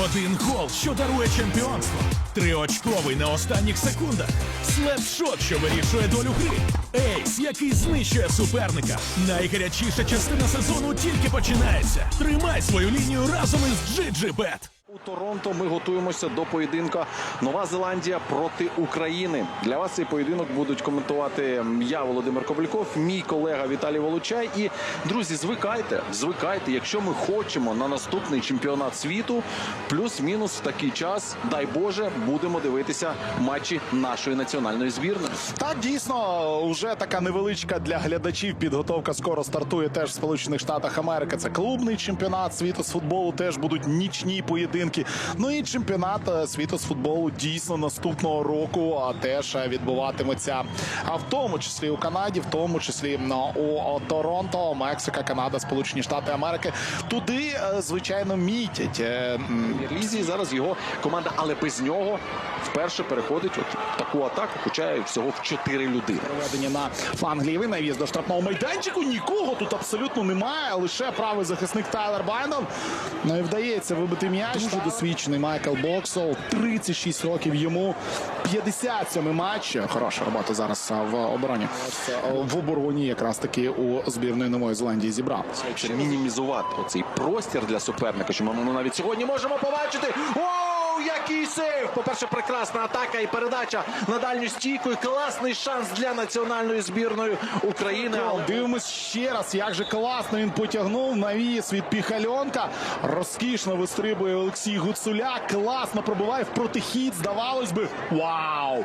Один гол, що дарує чемпіонство. Триочковий на останніх секундах. Слепшот, що вирішує долю гри. Ейс, який знищує суперника. Найгарячіша частина сезону тільки починається. Тримай свою лінію разом із GGBet. У Торонто ми готуємося до поєдинка Нова Зеландія проти України. Для вас цей поєдинок будуть коментувати я, Володимир Ковальков, мій колега Віталій Волочай. І друзі, звикайте, звикайте, якщо ми хочемо на наступний чемпіонат світу, плюс-мінус в такий час, дай Боже, будемо дивитися матчі нашої національної збірної. Так, дійсно, вже така невеличка для глядачів підготовка скоро стартує теж в Сполучених Штатах Америки. Це клубний чемпіонат світу з футболу. Теж будуть нічні поєдинки. Ну і чемпіонат е, світу з футболу дійсно наступного року теж е, відбуватиметься. А в тому числі у Канаді, в тому числі у Торонто, Мексика, Канада, Сполучені Штати Америки. Туди, е, звичайно, мітять. е, Лізі зараз його команда, але без нього вперше переходить от таку атаку, хоча всього в чотири людини. Проведені на фланг лівий навіз до штрафного майданчику. Нікого тут абсолютно немає. Лише правий захисник Тайлер Байндон. Ну і вдається вибити м'яч. Дуже досвідчений Майкл Боксол. 36 років йому. 57 матч. Хороша робота зараз в обороні. В обороні якраз таки у збірної Нової Зеландії зібрав. Мінімізувати оцей простір для суперника, що ми навіть сьогодні можемо побачити. Оу, який сейв! По-перше, прекрасна атака і передача на дальню стійку. І класний шанс для національної збірної України. Дивимось ще раз, як же класно він потягнув навіс від Піхальонка. Розкішно вистрибує Олексій Гуцуля. Класно пробиває в протихід. Здавалось би. Вау!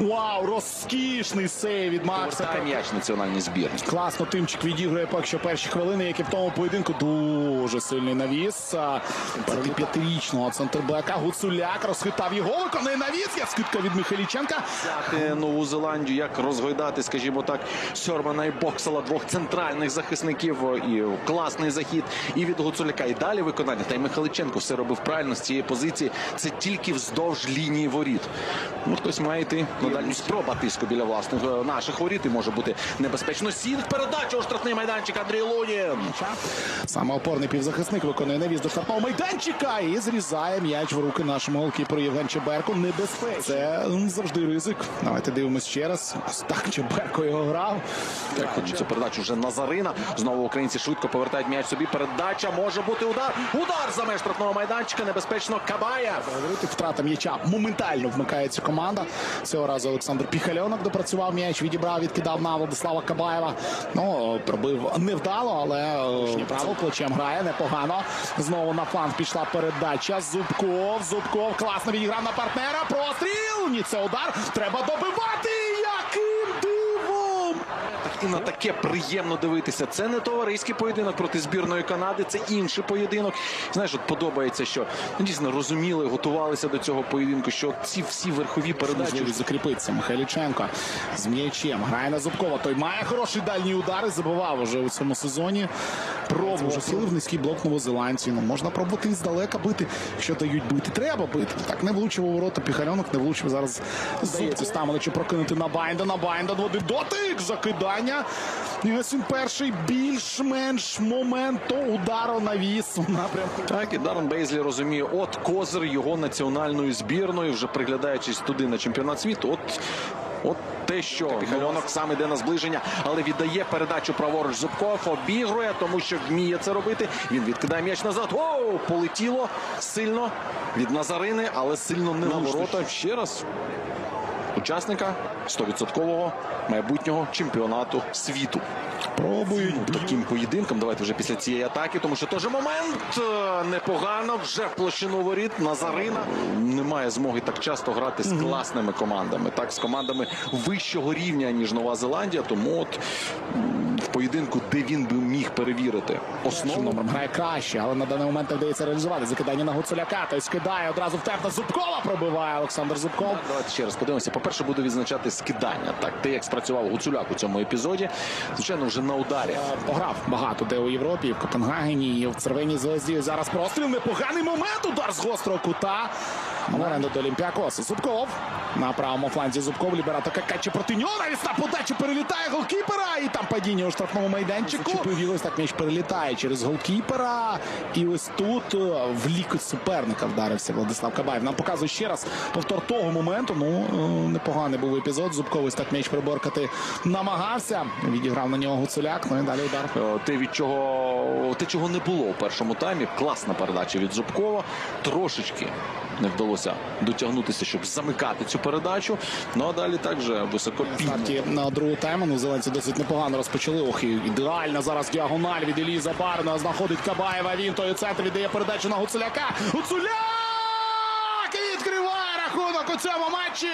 Вау! Розкішний сейв від Макса. повертає м'яч національній збірні. Класно тимчик відігрує поки що перші хвилини, як і в тому поєдинку. Дуже сильний навіс. А, 25-річного центрбека Гуцуляк розхитав його. Виконує навіс. Є скидка від Михайліченка. Взяти Нову Зеландію, як розгойдати, скажімо так, Сьормана і Боксела, двох центральних захисників. І класний захід і від Гуцуляка. І далі виконання. Та й Михайличенко все робив правильно з цієї позиції. Це тільки вздовж лінії воріт. Ну, хтось має йти на дальню спроба тиску біля власних е, наших воріт і може бути небезпечно. Сінг передача у штрафний майданчик Андрій Лунін. Саме опорний півзахисник виконує навіз до штрафного майданчика і зрізає м'яч в руки нашому голкіперу Євген Чеберко. Небезпечно. Це завжди ризик. Давайте дивимось ще раз. Ось так Чеберко його грав. Так, цю передачу вже Назарина. Знову українці швидко повертають м'яч собі. Передача може бути удар. Удар за меж штрафного майданчика. Небезпечно Кабая. Втрата м'яча моментально вмикається команда. Цього разу Олександр Піхальонок допрацював м'яч, відібрав, відкидав на Владислава Кабаєва. Ну, пробив невдало, але е, право плечем грає непогано. Знову на фланг пішла передача. Зубков, Зубков класно відіграв на партнера. Простріл! Ні, це удар. Треба добивати. І на таке приємно дивитися. Це не товариський поєдинок проти збірної Канади, це інший поєдинок. Знаєш, от подобається, що ну, дійсно розуміли, готувалися до цього поєдинку, що ці всі верхові передачі. Закріпитися. Михайліченко з м'ячем грає на Зубкова. Той має хороший дальній удар і забивав уже у цьому сезоні. Пробу вже сіли в низький блок новозеландці. Ну можна пробувати і здалека бити. Якщо дають бити, треба бити. Так не влучив у ворота Піхальонок, не влучив зараз зубці. Стамоличу прокинути на Байнда. На Байнда води дотик, закидання. І ось він перший більш-менш моменту удару на віс у напрямку. Так, і Даррен Бейзлі розуміє, от козир його національної збірної, вже приглядаючись туди на чемпіонат світу. От, от те, що Піхальонок сам іде на зближення, але віддає передачу праворуч Зубков, обігрує, тому що вміє це робити. Він відкидає м'яч назад. Оу, полетіло сильно від Назарини, але сильно не на ворота. Ще раз. Учасника 100% майбутнього чемпіонату світу. Пробують. Ну, таким поєдинком. Давайте вже після цієї атаки, тому що теж момент е, непогано. Вже в площину воріт Назарина немає змоги так часто грати з класними командами, так з командами вищого рівня ніж Нова Зеландія. Тому от в поєдинку, де він би міг перевірити основну номером грає краще, але на даний момент не вдається реалізувати закидання на Гуцуляка. Той скидає одразу в темп Зубкова. Пробиває Олександр Зубков. Давайте ще раз подивимося. По-перше, буду відзначати скидання. Так, те, як спрацював Гуцуляк у цьому епізоді. Звичайно, вже на ударі. Е, Пограв багато де у Європі, в Копенгагені, і в Цервеній Звезді. Зараз простріл непоганий момент. Удар з гострого кута. В до Олімпіакоса. Зубков. На правому фланзі Зубков. Ліберато Какачі проти нього. Навіть на подачу перелітає голкіпера. І у штрафному майданчику. Зачепив і ось так м'яч перелітає через голкіпера. І ось тут е, в лікоть суперника вдарився Владислав Кабаєв. Нам показує ще раз повтор того моменту. Ну, е, непоганий був епізод. Зубков ось так м'яч приборкати намагався. Відіграв на нього Гуцуляк. Ну і далі удар. Те, від чого те, чого не було в першому таймі. Класна передача від Зубкова. Трошечки не вдалося дотягнутися, щоб замикати цю передачу. Ну а далі так же високо На старті на другу тему. Ну, зеленці досить непогано розпочали. Ох, ідеальна зараз діагональ від Еліза Барна. Знаходить Кабаєва. Він той центр віддає передачу на Гуцуляка. Гуцуляк! Рахунок у цьому матчі.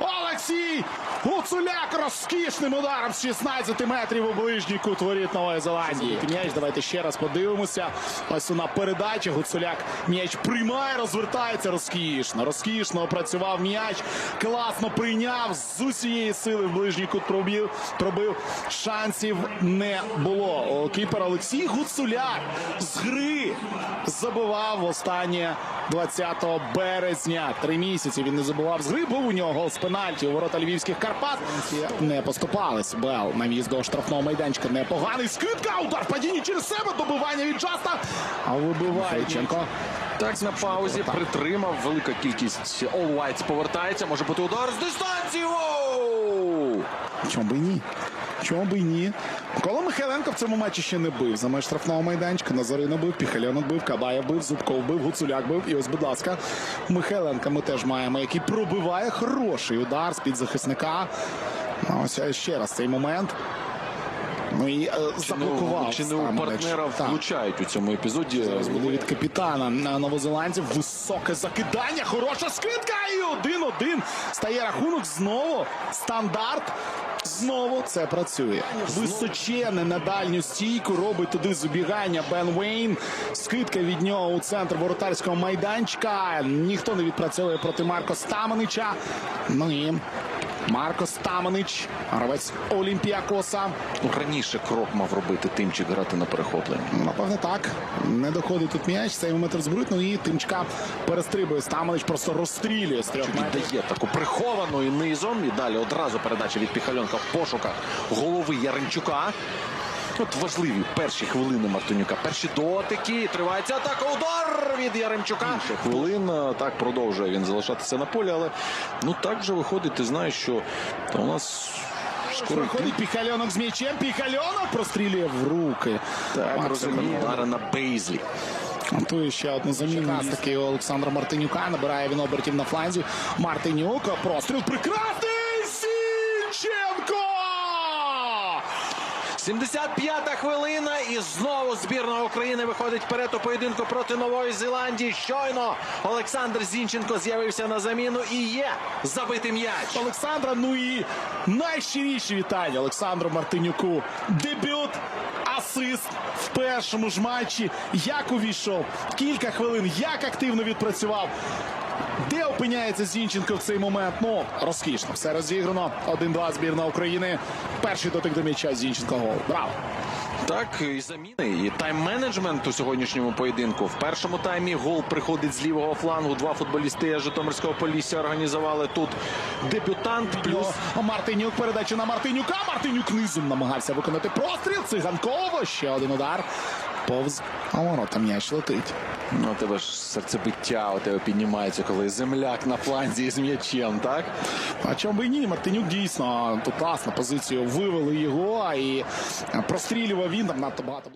Олексій Гуцуляк розкішним ударом з 16 метрів у ближній кут воріт Нової Зеландії. М'яч, давайте ще раз подивимося. Ось вона передача. Гуцуляк м'яч приймає, розвертається розкішно. Розкішно опрацював м'яч. Класно прийняв з усієї сили в ближній кут пробив. пробив. Шансів не було. Кіпер Олексій Гуцуляк з гри забивав останнє 20 березня. Три місяці він не забував з гри. Був у нього гол з пенальті у ворота львівських Карпат. Не поступались. Бел на в'їзд до штрафного майданчика. Непоганий скидка. Удар падіння через себе. Добивання від Джаста. А вибиває Ченко. Так на паузі притримав. Велика кількість All Whites повертається. Може бути удар з дистанції. Чому би ні? Чому би і ні? Микола Михайленко в цьому матчі ще не бив. За меж штрафного майданчика Назарина бив, Піхальонок бив, Кабаєв бив, Зубков бив, Гуцуляк бив. І ось, будь ласка, Михайленка ми теж маємо, який пробиває хороший удар з-під захисника. Ось ще раз цей момент. Ну і е, заблокував. Чи не у партнера влучають у цьому епізоді? Зараз буде від капітана на новозеландців. Високе закидання, хороша скидка. І один-один. Стає рахунок знову. Стандарт. Знову це працює. Височене на дальню стійку. Робить туди забігання Бен Вейн. Скидка від нього у центр воротарського майданчика. Ніхто не відпрацьовує проти Марко Стаменича. Ну і Марко Стаманич. гравець Олімпіакоса. Раніше крок мав робити тимчик грати на перехоплення. Напевне, так. Не доходить тут м'яч, цей метр збруть. ну і тимчка перестрибує. Стаманич просто розстрілює з трьох метрів. Віддає таку приховану і низом. І далі одразу передача від Піхальонка в пошуках голови Яремчука. От важливі перші хвилини Мартинюка. Перші дотики. Тривається атака. Удар від Яремчука. Ще хвилина. Так продовжує він залишатися на полі, але ну так же виходить. Ти знаєш, що та у нас скоро Приходить Піхальонок з м'ячем. Піхальонок прострілює в руки. так розуміє. Удара на Бейзлі. Готує ще одну заміну. Якраз таки у Олександра Мартинюка. Набирає він обертів на фланзі. Мартинюк. Простріл прекрасний. 75-та хвилина і знову збірна України виходить вперед у поєдинку проти Нової Зеландії. Щойно Олександр Зінченко з'явився на заміну і є забитий м'яч. Олександра. Ну і найщиріші вітання Олександру Мартинюку. Дебют, асист в першому ж матчі. Як увійшов кілька хвилин, як активно відпрацював. Де опиняється Зінченко в цей момент? Ну, розкішно. Все розіграно. 1-2 збірна України. Перший дотик до м'яча Зінченко гол. Браво! Так, і заміни, і тайм-менеджмент у сьогоднішньому поєдинку. В першому таймі гол приходить з лівого флангу. Два футболісти Житомирського полісся організували тут дебютант. Плюс Мартинюк. Передача на Мартинюка. Мартинюк низом намагався виконати простріл. Циганково. Ще один удар. Повз. А ворота м'яч летить. Ну, у тебе ж серцебиття у тебе піднімається, коли земляк на фланзі з м'ячем, так? А чому би ні? Мартинюк дійсно тут класно позицію вивели його і прострілював він там надто багато.